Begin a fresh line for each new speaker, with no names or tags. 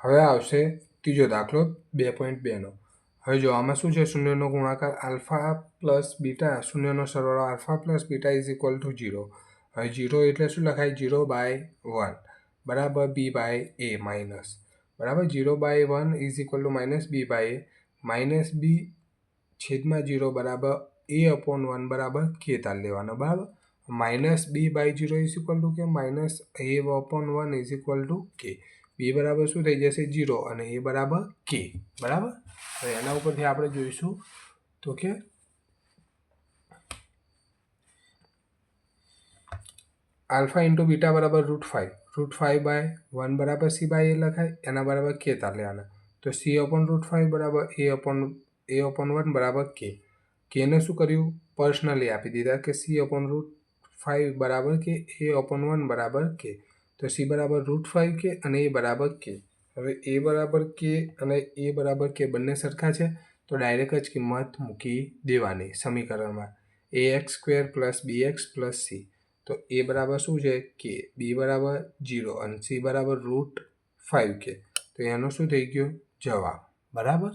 હવે આવશે ત્રીજો દાખલો, બે પોઈન્ટ બેનો. હવે જો આમાં શું છે? શૂન્યનો ગુણાકાર આલ્ફા પ્લસ બીટા, શૂન્યનો સરવાળો alpha plus beta is equal to zero હવે ઝીરો એટલે શું લખાય? ઝીરો બાય વન બરાબર બી બાય એ માઇનસ બરાબર? Zero by one is equal to minus B by A minus B છેદમાં ઝીરો બરાબર એ અપોન વન બરાબર કે તાલ લેવાનો. બરાબર? Minus B by zero is equal to કે? Minus A upon one is equal to કે બી બરાબર શું થઈ જશે? જીરો અને એ બરાબર કે બરાબર? હવે એના ઉપરથી આપણે જોઈશું તો કે આલ્ફા ઇન્ટુ બીટા બરાબર root five root five by one બરાબર સી બાય એ લખાય. એના બરાબર કે તાર લેવાના. તો સી અપોન રૂટ ફાઇવ બરાબર A upon A upon one બરાબર કે કેને શું કર્યું? પર્સનલી આપી દીધા કે સી અપોન રૂટ ફાઇવ બરાબર કે એ અપોન વન બરાબર કે તો સી બરાબર રૂટ ફાઇવ કે અને એ બરાબર કે? હવે એ બરાબર કે અને એ બરાબર કે બંને સરખા છે? તો ડાયરેક્ટ જ કિંમત મૂકી દેવાની સમીકરણમાં. A X square plus B X plus C. તો એ બરાબર શું છે? કે બી બરાબર જીરો અને સી બરાબર રૂટ ફાઇવ કે. તો એનો શું થઈ ગયો? જવાબ. બરાબર?